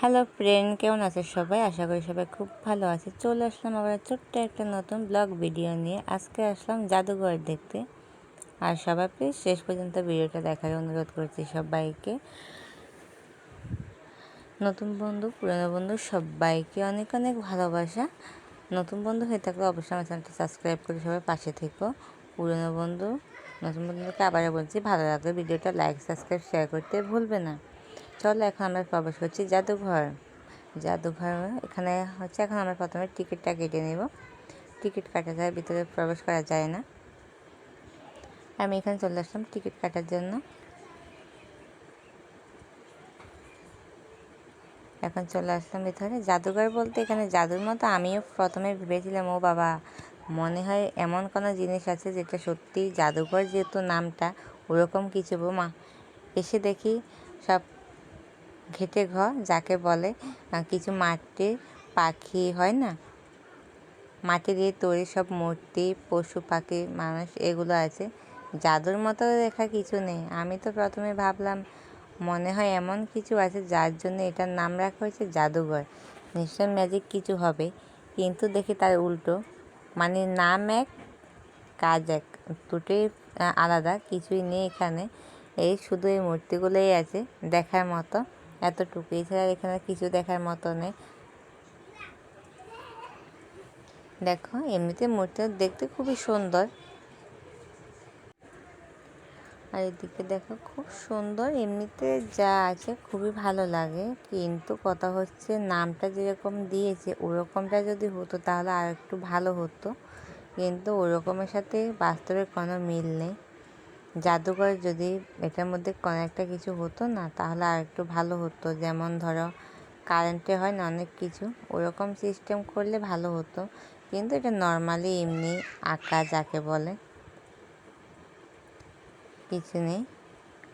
Hello friend কেমন আছে সবাই? আশা করি সবাই খুব ভালো আছে। চলে আসলাম আবার ছোট্ট একটা নতুন ব্লগ ভিডিও নিয়ে। আজকে আসলাম জাদুঘর দেখতে। আর সবাই প্লিজ শেষ পর্যন্ত ভিডিওটা দেখার অনুরোধ করছি সবাইকে। নতুন বন্ধু, পুরনো বন্ধু, সবাইকে অনেক অনেক ভালোবাসা। নতুন বন্ধু হয়ে থাকলে অবশ্যই আমার চ্যানেলটা সাবস্ক্রাইব করে সবাই পাশে থেকো। পুরনো বন্ধু, নতুন বন্ধুকে আবারও বলছি, ভালো লাগলে ভিডিওটা লাইক সাবস্ক্রাইব শেয়ার করতে ভুলবে না। চলো এখন আমরা প্রবেশ করছি জাদুঘর। জাদুঘর এখানে হচ্ছে, এখন আমরা প্রথমে টিকিটটা কেটে নেব। টিকিট কাটা যায়, ভিতরে প্রবেশ করা যায় না। আমি এখানে চলে আসলাম টিকিট কাটার জন্য। এখন চলে আসলাম ভিতরে। জাদুঘর বলতে এখানে জাদুর মতো আমিও প্রথমে ভেবেছিলাম, ও বাবা, মনে হয় এমন কোনো জিনিস আছে যেটা সত্যি জাদুঘর যেহেতু নামটা, ওরকম কিছু মা এসে দেখি সব ঘেটে ঘর, যাকে বলে কিছু মাটির পাখি হয় না? মাটি দিয়ে তৈরি সব মূর্তি, পশু পাখি, মানুষ, এগুলো আছে। জাদুর মতো দেখা কিছু নেই। আমি তো প্রথমে ভাবলাম, মনে হয় এমন কিছু আছে যার জন্য এটার নাম রাখা হয়েছে জাদুঘর। নিশ্চয় ম্যাজিক কিছু হবে। কিন্তু দেখি তার উল্টো। মানে নাম এক, কাজ এক। দুটোই আলাদা। কিছুই নেই এখানে। এই শুধু এই মূর্তিগুলোই আছে দেখার মতো। এতটুকু এছাড়া এখানে কিছু দেখার মতো নেই। দেখো, এমনিতে মূর্তিটা দেখতে খুবই সুন্দর। আর এদিকে দেখো, খুব সুন্দর। এমনিতে যা আছে খুবই ভালো লাগে। কিন্তু কথা হচ্ছে নামটা যেরকম দিয়েছে, ওরকমটা যদি হতো তাহলে আর একটু ভালো হতো। কিন্তু ওরকমের সাথে বাস্তবে কোনো মিল নেই। জাদুঘর যদি এটার মধ্যে কোনো একটা কিছু হতো না, তাহলে আর একটু ভালো হতো। যেমন ধরো কারেন্টে হয় না অনেক কিছু, ওরকম সিস্টেম করলে ভালো হতো। কিন্তু এটা নর্মালি এমনি আঁকা যাকে বলে, কিছু নেই।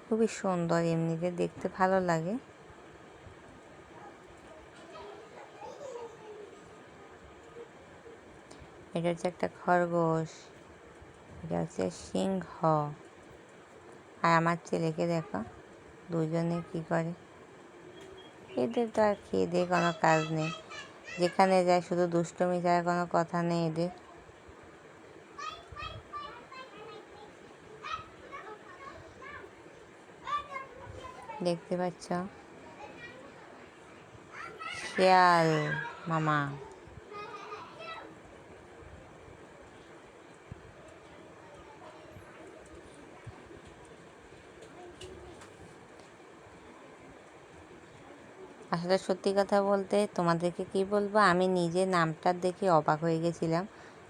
খুবই সুন্দর এমনিতে, দেখতে ভালো লাগে। এটা হচ্ছে একটা খরগোশ, এটা হচ্ছে সিংহ। আর আমার ছেলেকে দেখো, দুজনে কি করে? এদের তো আর খেয়ে দিয়ে কোনো কাজ নেই। যেখানে যায় শুধু দুষ্টমি ছাড়া কোনো কথা নেই এদের। দেখতে পাচ্ছ? শিয়াল মামা। আসলে সত্যি কথা বলতে তোমাদেরকে কি বলব? আমি নিজে নামটা দেখে অবাক হয়ে গেছিলাম।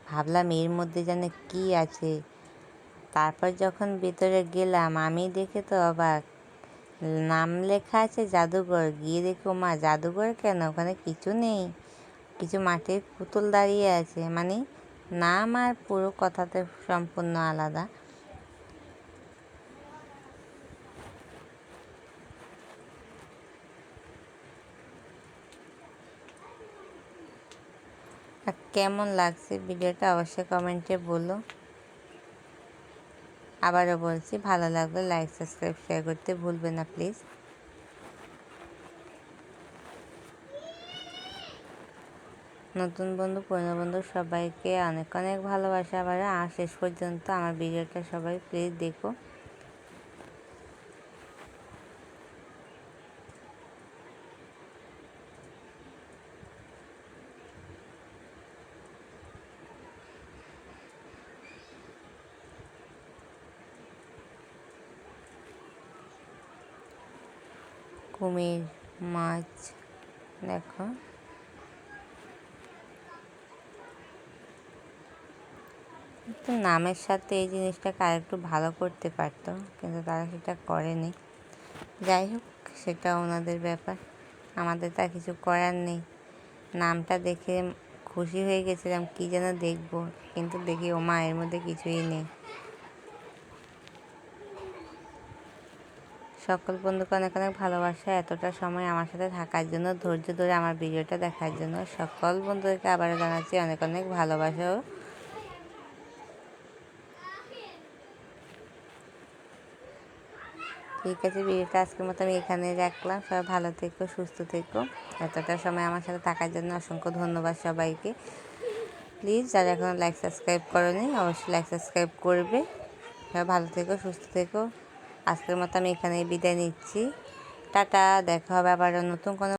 ভাবলাম এর মধ্যে যেন কি আছে। তারপর যখন ভেতরে গেলাম, আমি দেখে তো অবাক। নাম লেখা আছে জাদুঘর। গিয়ে দেখি মা জাদুঘর কেন? ওখানে কিছু নেই। কিছু মাটির পুতুল দাঁড়িয়ে আছে। মানে নাম আর পুরো কথাতে সম্পূর্ণ আলাদা। কেমন লাগছে ভিডিওটা অবশ্যই কমেন্টে বলো। আবারও বলছি, ভালো লাগলে লাইক সাবস্ক্রাইব শেয়ার করতে ভুলবে না প্লিজ নতুন বন্ধু, পুরনো বন্ধু সবাইকে অনেক অনেক ভালোবাসা আবার আর শেষ পর্যন্ত আমার ভিডিওটা সবাই প্লিজ দেখো। কুমির মাছ, দেখো। একটু নামের সাথে এই জিনিসটাকে আর একটু ভালো করতে পারতো, কিন্তু তারা সেটা করেনি। যাই হোক সেটা ওনাদের ব্যাপার। আমাদের তা কিছু করার নেই। নামটা দেখে খুশি হয়ে গেছিলাম, কী যেন দেখব, কিন্তু দেখি ও মায়ের মধ্যে কিছুই নেই। সকল বন্ধুকে অনেক অনেক ভালোবাসা এতটা সময় আমার সাথে থাকার জন্য, ধৈর্য ধরে আমার ভিডিওটা দেখার জন্য। সকল বন্ধুদেরকে আবারও জানাচ্ছি অনেক অনেক ভালোবাসাও ঠিক আছে, ভিডিওটা আজকের মতো আমি এখানে রাখলাম। সবাই ভালো থেকো, সুস্থ থেকো। এতটা সময় আমার সাথে থাকার জন্য অসংখ্য ধন্যবাদ সবাইকে। প্লিজ, যারা এখনও লাইক সাবস্ক্রাইব করনি, অবশ্যই লাইক সাবস্ক্রাইব করবে। সবাই ভালো থেকো, সুস্থ থেকো। আজকের মতো আমি এখানেই বিদায় নিচ্ছি। টাটা দেখা হবে আবার নতুন কোনো